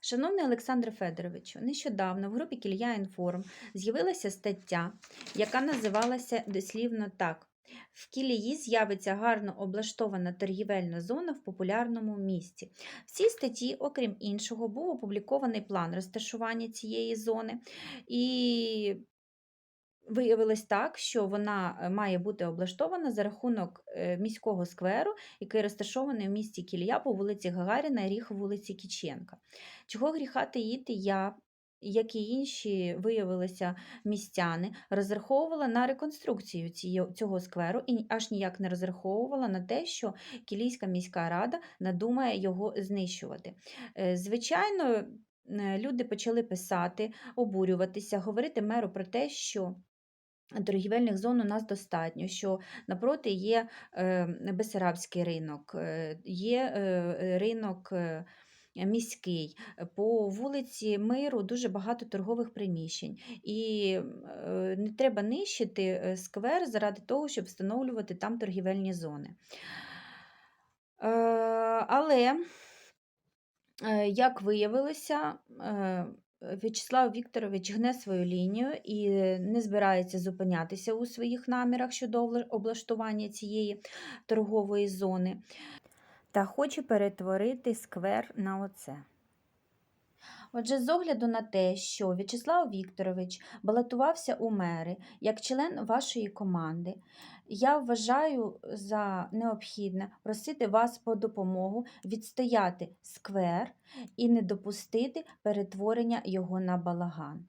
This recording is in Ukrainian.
Шановний Олександре Федоровичу, нещодавно в групі Кілія Інформ з'явилася стаття, яка називалася дослівно так. В Кілії з'явиться гарно облаштована торгівельна зона в популярному місті. В цій статті, окрім іншого, був опублікований план розташування цієї зони, і виявилось так, що вона е, має бути облаштована за рахунок е, міського скверу, який розташований в місті Кілія по вулиці Гагаріна, ріг вулиці Кіченка. Чого гріха таїти, я, як і інші виявилися містяни, розраховувала на реконструкцію цього скверу і аж ніяк не розраховувала на те, що Кілійська міська рада надумає його знищувати. Е, Звичайно, люди почали писати, обурюватися, говорити меру про те, що торгівельних зон у нас достатньо, що напроти є е, Бесарабський ринок, е, є е, ринок. е, Міський по вулиці Миру дуже багато торгових приміщень, і не треба нищити сквер заради того, щоб встановлювати там торгівельні зони. Але, як виявилося, В'ячеслав Вікторович гне свою лінію і не збирається зупинятися у своїх намірах щодо облаштування цієї торгової зони та хоче перетворити сквер на оце. Отже, з огляду на те, що В'ячеслав Вікторович балотувався у мери як член вашої команди, я вважаю за необхідне просити вас по допомогу відстояти сквер і не допустити перетворення його на балаган.